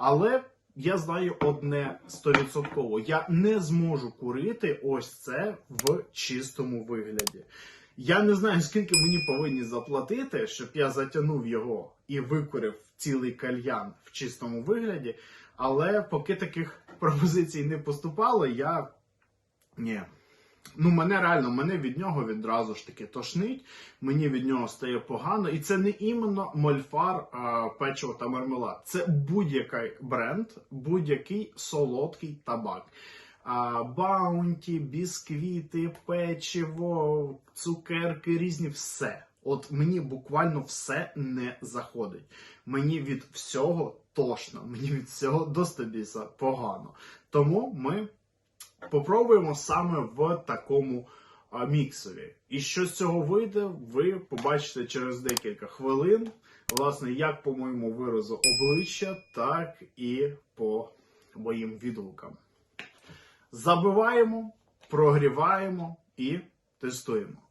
Але я знаю одне стовідсотково: я не зможу курити ось це в чистому вигляді. Я не знаю, скільки мені повинні заплатити, щоб я затягнув його і викурив цілий кальян в чистому вигляді. Але поки таких пропозицій не поступало, я ні. Ну, мене реально, мене від нього відразу ж таки тошнить, мені від нього стає погано. І це не іменно мольфар, а, печиво та мармелад. Це будь-який бренд, будь-який солодкий табак. А, Баунті, бісквіти, печиво, цукерки, різні, все. От мені буквально все не заходить. Мені від всього тошно, мені від всього до стабіса погано. Тому ми попробуємо саме в такому міксері. І що з цього вийде, ви побачите через декілька хвилин. Власне, як по моєму виразу обличчя, так і по моїм відгукам. Забиваємо, прогріваємо і тестуємо.